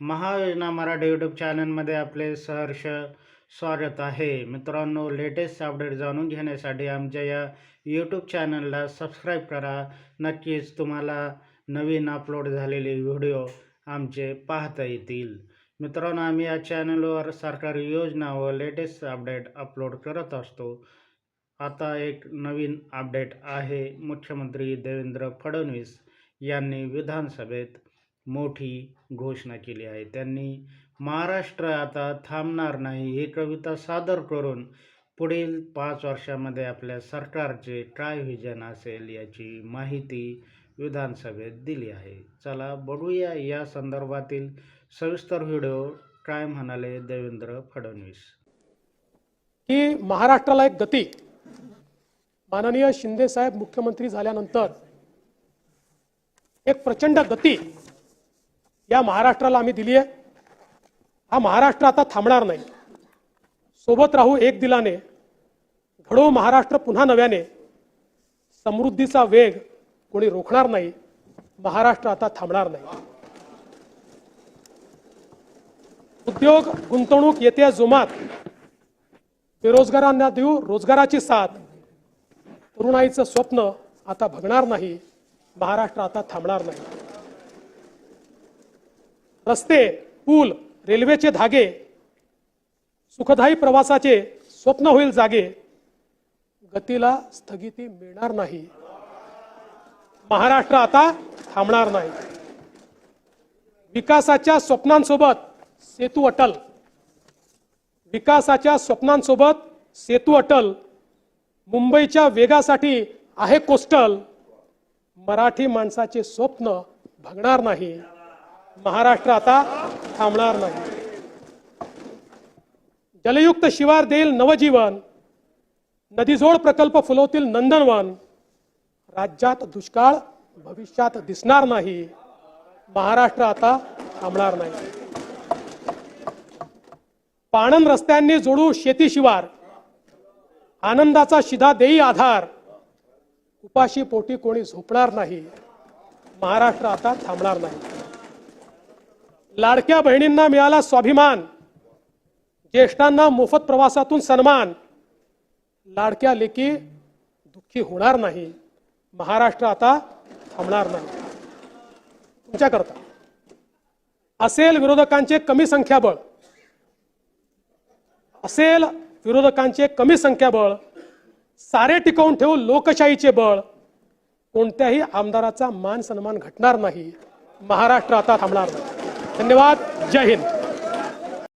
महायोजना Marathi YouTube चॅनलमध्ये आपले सहर्ष स्वागत आहे. मित्रांनो लेटेस्ट अपडेट जाणून घेण्यासाठी आमच्या या यूट्यूब चॅनलला सबस्क्राईब करा. नक्कीच तुम्हाला नवीन अपलोड झालेले व्हिडिओ आमचे पाहता येतील. मित्रांनो आम्ही या चॅनलवर सरकारी योजना व लेटेस्ट अपडेट अपलोड करत असतो. आता एक नवीन अपडेट आहे. मुख्यमंत्री देवेंद्र फडणवीस यांनी विधानसभेत मोठी घोषणा केली आहे. त्यांनी महाराष्ट्र आता थांबणार नाही ही कविता सादर करून पुढील पाच वर्षामध्ये आपल्या सरकारचे काय विजन असेल याची माहिती विधानसभेत दिली आहे. चला बघूया या संदर्भातील सविस्तर व्हिडिओ. काय म्हणाले देवेंद्र फडणवीस. की महाराष्ट्राला एक गती. माननीय शिंदे साहेब मुख्यमंत्री झाल्यानंतर एक प्रचंड गती या महाराष्ट्राला आम्ही दिली आहे हा महाराष्ट्र आता थांबणार नाही. सोबत राहू एक दिलाने घडो महाराष्ट्र पुन्हा नव्याने. समृद्धीचा वेग कोणी रोखणार नाही. महाराष्ट्र आता थांबणार नाही. उद्योग गुंतवणूक येत्या जोमात. बेरोजगारांना देऊ रोजगाराची साथ. तरुणाईचं स्वप्न आता भगणार नाही. महाराष्ट्र आता थांबणार नाही. रस्ते पूल रेल्वेचे धागे सुखदायी प्रवासाचे स्वप्न होईल जागे. गतीला स्थगिती मिळणार नाही. महाराष्ट्र आता थांबणार नाही. विकासाच्या स्वप्नांसोबत सेतू अटल. विकासाच्या स्वप्नांसोबत सेतू अटल. मुंबईच्या वेगासाठी आहे कोस्टल. मराठी माणसाचे स्वप्न भगणार नाही. महाराष्ट्र आता थांबणार नाही. जलयुक्त शिवार देईल नवजीवन नदीजोड प्रकल्प फुलवतील नंदनवन. राज्यात दुष्काळ भविष्यात दिसणार नाही. महाराष्ट्र आता थांबणार नाही. पाणन रस्त्यांनी जोडू शेती शिवार. आनंदाचा शिधा देई आधार. उपाशी पोटी कोणी झोपणार नाही. महाराष्ट्र आता थांबणार नाही. लाडक्या बहिणींना मिळाला स्वाभिमान ज्येष्ठांना मोफत प्रवासातून सन्मान. लाडक्या लेकी दुःखी होणार नाही. महाराष्ट्र आता थांबणार नाही. तुमच्याकरता असेल विरोधकांचे कमी संख्याबळ असेल विरोधकांचे कमी संख्याबळ सारे टिकवून ठेवू लोकशाहीचे बळ कोणत्याही आमदाराचा मान सन्मान घटणार नाही. महाराष्ट्र आता थांबणार नाही. धन्यवाद जय हिंद.